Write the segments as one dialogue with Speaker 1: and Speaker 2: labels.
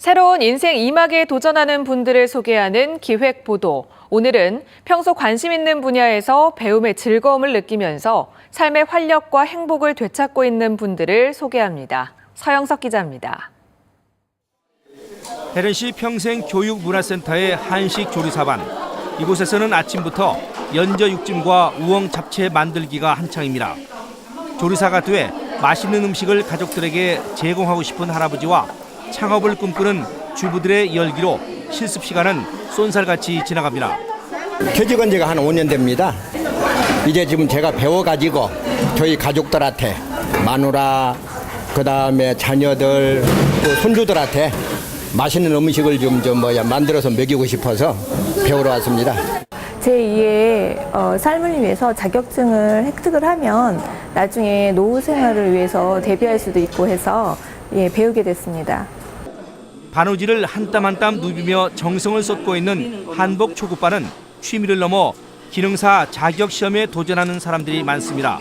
Speaker 1: 새로운 인생 2막에 도전하는 분들을 소개하는 기획 보도. 오늘은 평소 관심 있는 분야에서 배움의 즐거움을 느끼면서 삶의 활력과 행복을 되찾고 있는 분들을 소개합니다. 서영석 기자입니다.
Speaker 2: 해련시 평생 교육문화센터의 한식 조리사반. 이곳에서는 아침부터 연저 육찜과 우엉 잡채 만들기가 한창입니다. 조리사가 돼 맛있는 음식을 가족들에게 제공하고 싶은 할아버지와 창업을 꿈꾸는 주부들의 열기로 실습 시간은 쏜살같이 지나갑니다.
Speaker 3: 퇴직한 지가 한 5년 됩니다. 이제 지금 제가 배워가지고 저희 가족들한테 마누라 그다음에 자녀들 또 손주들한테 맛있는 음식을 좀, 좀 뭐야 만들어서 먹이고 싶어서 배우러 왔습니다.
Speaker 4: 제2의 어, 삶을 위해서 자격증을 획득을 하면 나중에 노후 생활을 위해서 대비할 수도 있고 해서 예, 배우게 됐습니다.
Speaker 2: 바느질을 한땀 한 땀 누비며 정성을 쏟고 있는 한복 초급반은 취미를 넘어 기능사 자격 시험에 도전하는 사람들이 많습니다.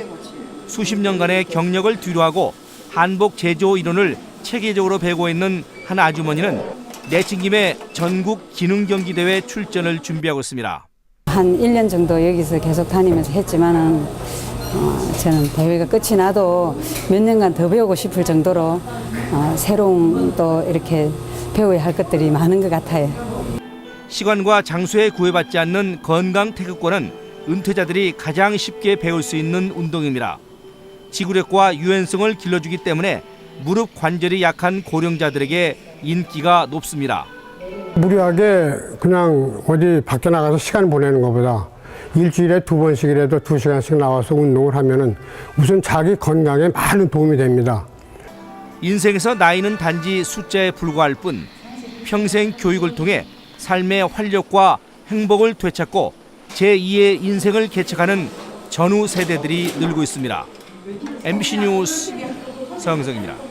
Speaker 2: 수십 년간의 경력을 뒤로하고 한복 제조 이론을 체계적으로 배우고 있는 한 아주머니는 내친 김에 전국 기능 경기 대회 출전을 준비하고 있습니다.
Speaker 5: 한 1년 정도 여기서 계속 다니면서 했지만은 어, 저는 대회가 끝이 나도 몇 년간 더 배우고 싶을 정도로 어, 새로운 또 이렇게 배워야 할 것들이 많은 것 같아요.
Speaker 2: 시간과 장소에 구애받지 않는 건강 태극권은 은퇴자들이 가장 쉽게 배울 수 있는 운동입니다. 지구력과 유연성을 길러주기 때문에 무릎 관절이 약한 고령자들에게 인기가 높습니다.
Speaker 6: 무리하게 그냥 어디 밖에 나가서 시간 보내는 것보다 일주일에 두 번씩이라도 두 시간씩 나와서 운동을 하면은 우선 자기 건강에 많은 도움이 됩니다.
Speaker 2: 인생에서 나이는 단지 숫자에 불과할 뿐 평생 교육을 통해 삶의 활력과 행복을 되찾고 제2의 인생을 개척하는 전후 세대들이 늘고 있습니다. MBC 뉴스 성성입니다.